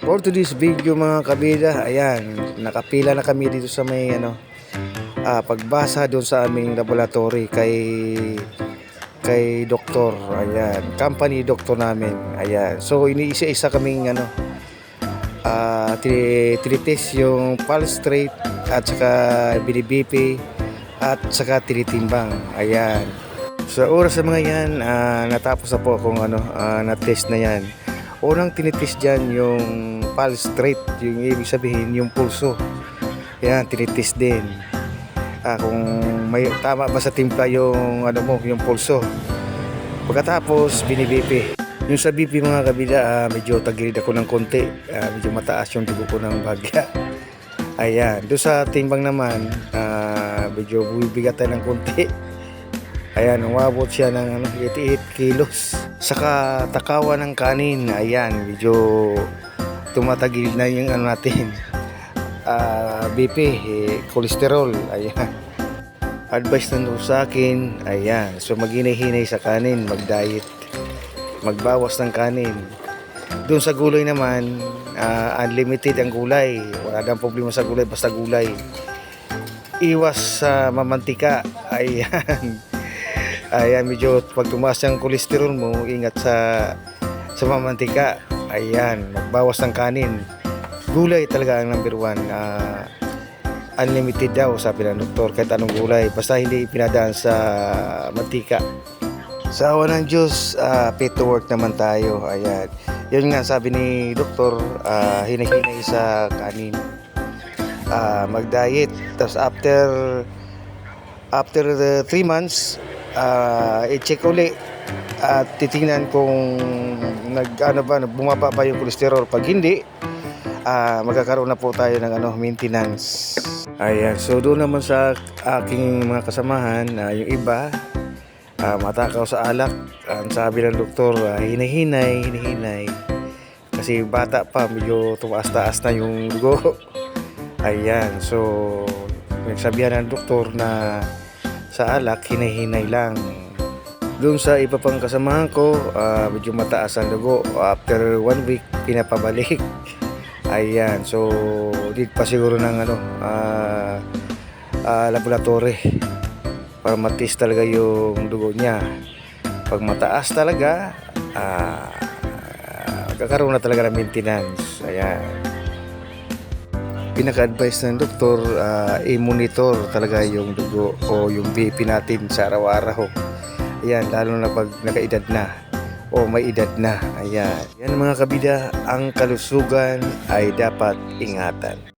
For today's video mga kabida, ayan, nakapila na kami dito sa may ano, ah, pagbasa doon sa aming laboratory kay kay doktor, ayan, company doktor namin, ayan. So iniisa-isa kaming ano, ah, tini- tinitest yung pulse rate at saka BDBP at saka tinitimbang, ayan. Sa oras sa mga yan, ah, natapos na po akong ano, ah, na-test na yan. Unang tinitest dyan yung pulse rate, yung ibig sabihin yung pulso. Yan, tinitest din. Ah, kung may tama ba sa timpla yung ano mo, yung pulso. Pagkatapos, binibipi. Yung sa BP mga kabila, ah, medyo tagilid ako ng konti. Ah, medyo mataas yung dugo ko ng bagya. Ayan. Doon sa timbang naman, ah, medyo bumibigat tayo ng konti. Ayan, umabot siya ng ano, 88 kilos. Saka takawan ng kanin, ayan, medyo tumatagil na yung ano natin. Ah, BP, eh, cholesterol, ayan. Advice na sa akin, ayan. So maghinay-hinay sa kanin, mag-diet, magbawas ng kanin. Doon sa gulay naman, ah, unlimited ang gulay. Wala nang problema sa gulay, basta gulay. Iwas sa mamantika, ayan. Ayan, medyo pag tumaas yung kolesterol mo, ingat sa sa mamantika. Ayan, magbawas ng kanin. Gulay talaga ang number one. Ah, unlimited daw, sabi ng doktor, kahit anong gulay. Basta hindi pinadaan sa mantika. Sa awa ng Diyos, ah, fit to work naman tayo. Ayan. Yun nga sabi ni doktor, ah, hinahinay sa kanin. Ah, mag-diet. Tapos after after the 3 months, ah, i-check uli at titingnan kung nag ano ba bumaba ba yung kolesterol. Pag hindi ah, magkakaroon na po tayo ng ano maintenance. Ayan so doon naman sa aking mga kasamahan ah, yung iba ah, matakaw sa alak. Ang sabi ng doktor ah, hinahinay hinahinay kasi bata pa medyo tumaas-taas na yung dugo ayan so nagsabihan ng doktor na sa alak, hinay-hinay lang. Doon sa iba pang kasamahan ko, ah, medyo mataas ang dugo. After one week, pinapabalik. Ayan, so need pa siguro ng ano, ah, ah, laboratory para matis talaga yung dugo niya. Pag mataas talaga, ah, kakaroon na talaga ng maintenance. Ayan pinaka-advise ng doktor, ah, i-monitor talaga yung dugo o yung BP natin sa araw-araw. Ayan, lalo na pag nakaedad na o may edad na. Ayan. Yan mga kabida, ang kalusugan ay dapat ingatan.